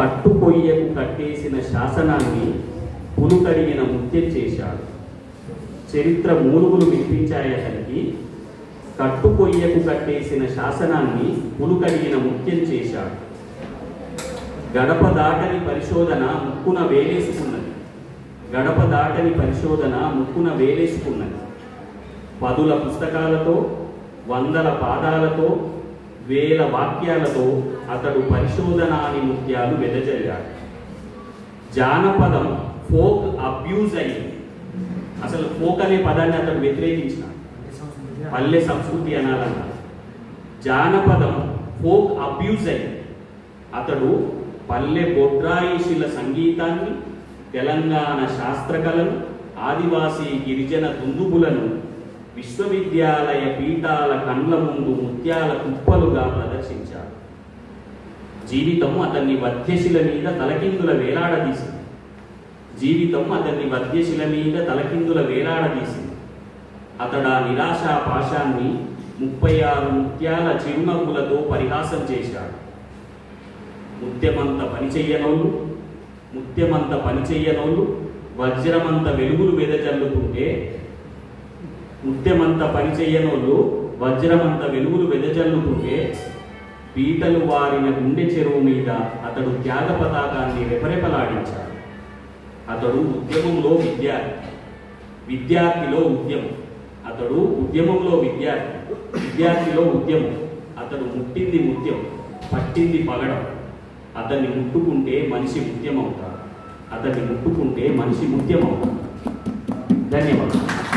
కట్టుకొయ్యకు కట్టేసిన శాసనాన్ని పులుకడిగిన ముత్యం చేశాడు. చరిత్ర మూలుగులు వినిపించాయి అతనికి కట్టుకొయ్యకు కట్టేసిన శాసనాన్ని పులుకడిగిన ముత్యం చేశాడు. గడప దాటని పరిశోధన ముక్కున వేలేసుకున్నది. గడప దాటని పరిశోధన ముక్కున వేలేసుకున్నది. పదుల పుస్తకాలతో వందల పాదాలతో వేల వాక్యాలతో అతడు పరిశోధనాని ముత్యాలు వెదజల్లాడు. జానపదం ఫోక్ అబ్యూజ్ అయింది అసలు ఫోక్ అనే పదాన్ని అతడు వ్యతిరేకించిన. పల్లె సంస్కృతి అనాలన్న. జానపదం ఫోక్ అబ్యూజ్ అయింది అతడు పల్లె బొడ్రాయిషుల సంగీతాన్ని తెలంగాణ శాస్త్రకళను ఆదివాసీ గిరిజన దుందుబులను విశ్వవిద్యాలయ పీఠాల కండ్ల ముందు ముత్యాల కుప్పలుగా ప్రదర్శించాడు జీవితం అతన్ని వధ్యశిల మీద తలకిందుల వేలాడదీసింది జీవితం అతన్ని వధ్యశిల మీద తలకిందుల వేలాడదీసింది అతడా నిరాశా పాశాన్ని ముప్పై ఆరు ముత్యాల చిరునవ్వులతో పరిహాసం చేశాడు. ముత్యమంత పని చెయ్యనోళ్ళు ముత్యమంత పని చెయ్యనోళ్ళు వజ్రమంత వెలుగులు వెదజల్లుతుంటే ముత్యమంత పని చేయనోళ్ళు వజ్రమంత వెలుగులు వెదజల్లుకుంటే పీటలు వారిన గుండె చెరువు మీద అతడు త్యాగ పతాకాన్ని రెపరెపలాడించాడు. అతడు ఉద్యమంలో విద్యార్థి. విద్యార్థిలో ఉద్యమం. అతడు ఉద్యమంలో విద్యార్థి. విద్యార్థిలో ఉద్యమం. అతడు ముట్టింది ముత్యం పట్టింది పగడం. అతన్ని ముట్టుకుంటే మనిషి ముత్యం అవుతాడు అతన్ని ముట్టుకుంటే మనిషి ముత్యం అవుతాడు ధన్యవాదాలు.